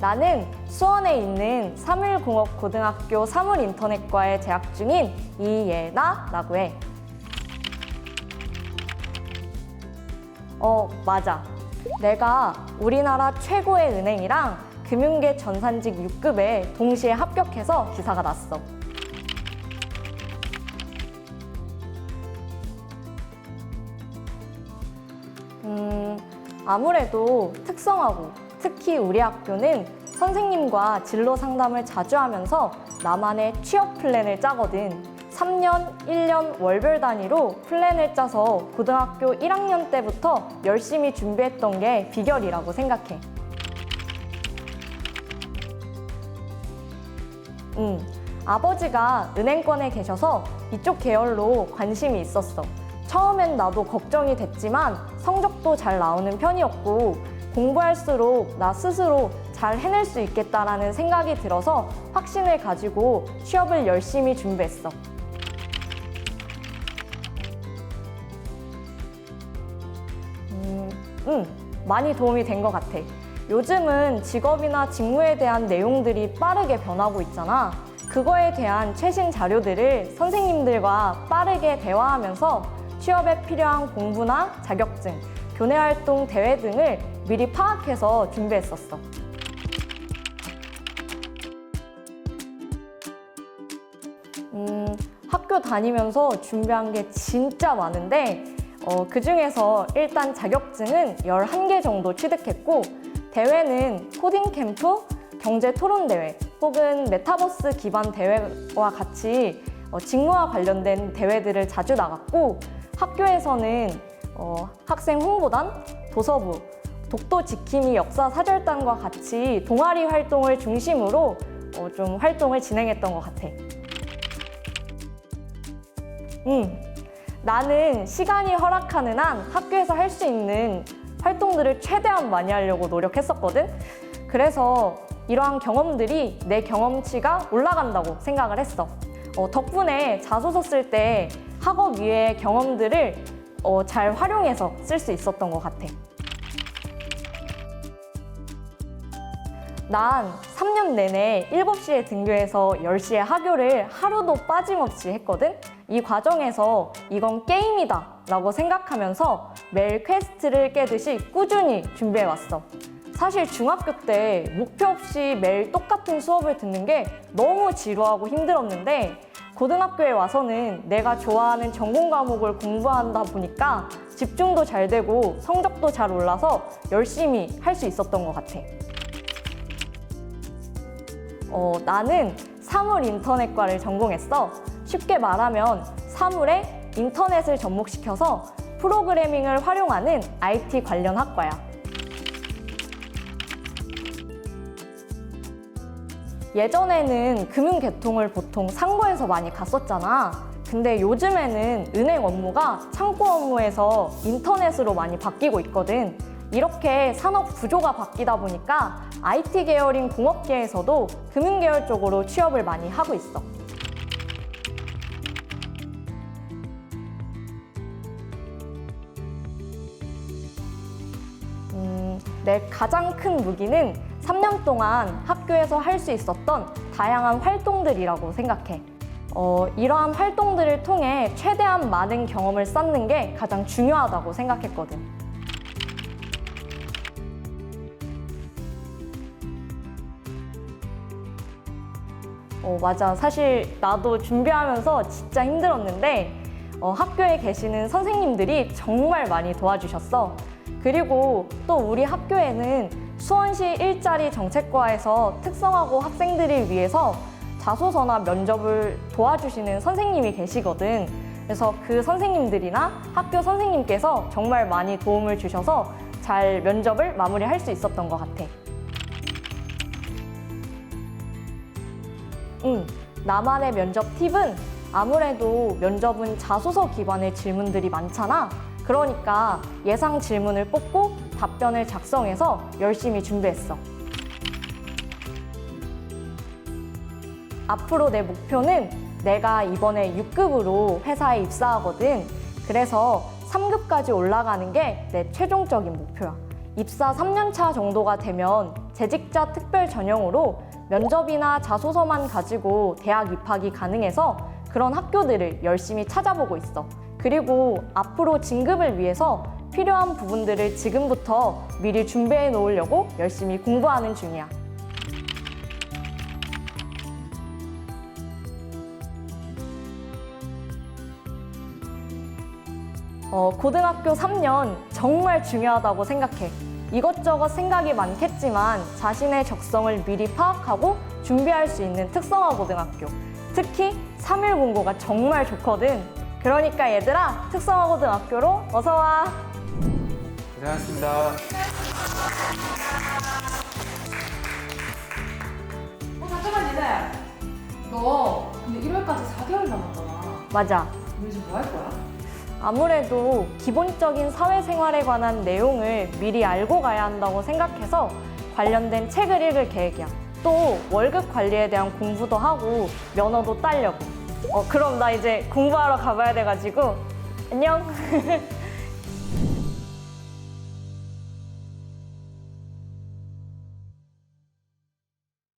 나는 수원에 있는 사물공업고등학교 사물인터넷과에 재학 중인 이예나라고 해. 어, 맞아. 내가 우리나라 최고의 은행이랑 금융계 전산직 6급에 동시에 합격해서 기사가 났어. 음, 아무래도 특성화고 특히 우리 학교는 선생님과 진로 상담을 자주 하면서 나만의 취업 플랜을 짜거든. 3년, 1년 월별 단위로 플랜을 짜서 고등학교 1학년 때부터 열심히 준비했던 게 비결이라고 생각해. 음, 아버지가 은행권에 계셔서 이쪽 계열로 관심이 있었어. 처음엔 나도 걱정이 됐지만 성적도 잘 나오는 편이었고 공부할수록 나 스스로 잘 해낼 수 있겠다라는 생각이 들어서 확신을 가지고 취업을 열심히 준비했어. 음, 음, 많이 도움이 된 것 같아. 요즘은 직업이나 직무에 대한 내용들이 빠르게 변하고 있잖아. 그거에 대한 최신 자료들을 선생님들과 빠르게 대화하면서 취업에 필요한 공부나 자격증, 교내 활동 대회 등을 미리 파악해서 준비했었어. 음, 학교 다니면서 준비한 게 진짜 많은데 어, 그 중에서 일단 자격증은 11개 정도 취득했고 대회는 코딩 캠프, 경제 토론 대회 혹은 메타버스 기반 대회와 같이 어, 직무와 관련된 대회들을 자주 나갔고 학교에서는 어, 학생 홍보단, 도서부, 독도 지킴이 역사 사절단과 같이 동아리 활동을 중심으로 어, 좀 활동을 진행했던 것 같아. 음, 나는 시간이 허락하는 한 학교에서 할 수 있는 활동들을 최대한 많이 하려고 노력했었거든. 그래서 이러한 경험들이 내 경험치가 올라간다고 생각을 했어. 어, 덕분에 자소서 쓸 때 학업 위의 경험들을 어, 잘 활용해서 쓸 수 있었던 것 같아. 난 3년 내내 7시에 등교해서 10시에 하교를 하루도 빠짐없이 했거든? 이 과정에서 이건 게임이다 라고 생각하면서 매일 퀘스트를 깨듯이 꾸준히 준비해왔어. 사실 중학교 때 목표 없이 매일 똑같은 수업을 듣는 게 너무 지루하고 힘들었는데 고등학교에 와서는 내가 좋아하는 전공 과목을 공부한다 보니까 집중도 잘 되고 성적도 잘 올라서 열심히 할 수 있었던 것 같아. 어, 나는 사물 인터넷과를 전공했어. 쉽게 말하면 사물에 인터넷을 접목시켜서 프로그래밍을 활용하는 IT 관련 학과야. 예전에는 금융 계통을 보통 상고에서 많이 갔었잖아. 근데 요즘에는 은행 업무가 창고 업무에서 인터넷으로 많이 바뀌고 있거든. 이렇게 산업 구조가 바뀌다 보니까 IT 계열인 공업계에서도 금융 계열 쪽으로 취업을 많이 하고 있어. 음, 내 가장 큰 무기는 3년 동안 학교에서 할 수 있었던 다양한 활동들이라고 생각해. 어, 이러한 활동들을 통해 최대한 많은 경험을 쌓는 게 가장 중요하다고 생각했거든. 어, 맞아. 사실 나도 준비하면서 진짜 힘들었는데 어, 학교에 계시는 선생님들이 정말 많이 도와주셨어. 그리고 또 우리 학교에는 수원시 일자리 정책과에서 특성화고 학생들을 위해서 자소서나 면접을 도와주시는 선생님이 계시거든. 그래서 그 선생님들이나 학교 선생님께서 정말 많이 도움을 주셔서 잘 면접을 마무리할 수 있었던 것 같아. 응, 나만의 면접 팁은 아무래도 면접은 자소서 기반의 질문들이 많잖아. 그러니까 예상 질문을 뽑고 답변을 작성해서 열심히 준비했어. 앞으로 내 목표는 내가 이번에 6급으로 회사에 입사하거든. 그래서 3급까지 올라가는 게 내 최종적인 목표야. 입사 3년차 정도가 되면 재직자 특별 전형으로 면접이나 자소서만 가지고 대학 입학이 가능해서 그런 학교들을 열심히 찾아보고 있어. 그리고 앞으로 진급을 위해서 필요한 부분들을 지금부터 미리 준비해 놓으려고 열심히 공부하는 중이야. 어, 고등학교 3년 정말 중요하다고 생각해. 이것저것 생각이 많겠지만 자신의 적성을 미리 파악하고 준비할 수 있는 특성화 고등학교. 특히 3일 공고가 정말 좋거든. 그러니까 얘들아, 특성화 고등학교로 어서 와. 고생하셨습니다. 어, 잠깐만 니네 너 근데 1월까지 4개월 남았잖아 맞아. 너 이제 뭐할 거야? 아무래도 기본적인 사회생활에 관한 내용을 미리 알고 가야 한다고 생각해서 관련된 책을 읽을 계획이야. 또 월급 관리에 대한 공부도 하고 면허도 따려고. 어, 그럼 나 이제 공부하러 가봐야 돼가지고 안녕.